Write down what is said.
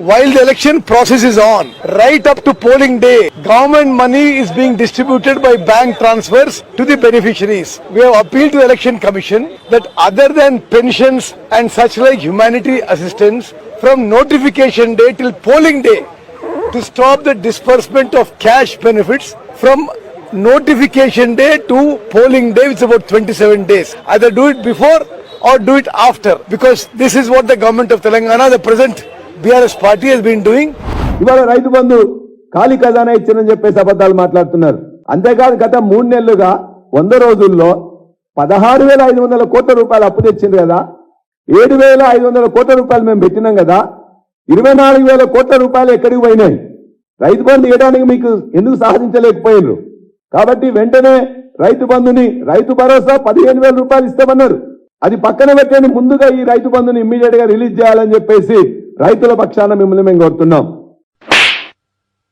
while the election process is on, right up to polling day, government money is being distributed by bank transfers to the beneficiaries. We have appealed to the election commission that other than pensions and such like humanity assistance, from notification day till polling day, to stop the disbursement of cash benefits from notification day to polling day, which is about 27 days. Either do it before or do it after, because this is what the government of Telangana, the present BRS party has been doing ఇవాళ రైతు బంధు ఖాళీ ఖజానా ఇచ్చిందని చెప్పేసి అబద్ధాలు మాట్లాడుతున్నారు. అంతేకాదు గత మూడు నెలలుగా వంద రోజుల్లో పదహారు వేల ఐదు వందల కోట్ల రూపాయలు అప్పు తెచ్చింది కదా. ఏడు వేల ఐదు వందల కోట్ల రూపాయలు మేము పెట్టినాం కదా. ఇరవై నాలుగు వేల కోట్ల రూపాయలు ఎక్కడికి పోయినాయి? రైతు బంధు ఇవ్వడానికి మీకు ఎందుకు సాధించలేకపోయినారు? కాబట్టి వెంటనే రైతు బంధుని రైతు భరోసా పదిహేను వేల రూపాయలు ఇస్తామన్నారు. అది పక్కన పెట్టండి ముందుగా ఈ రైతు బంధుని ఇమ్మీడియట్గా రిలీజ్ చేయాలని చెప్పేసి రైతుల పక్షాన మిమ్మల్ని మేము కోరుతున్నాం.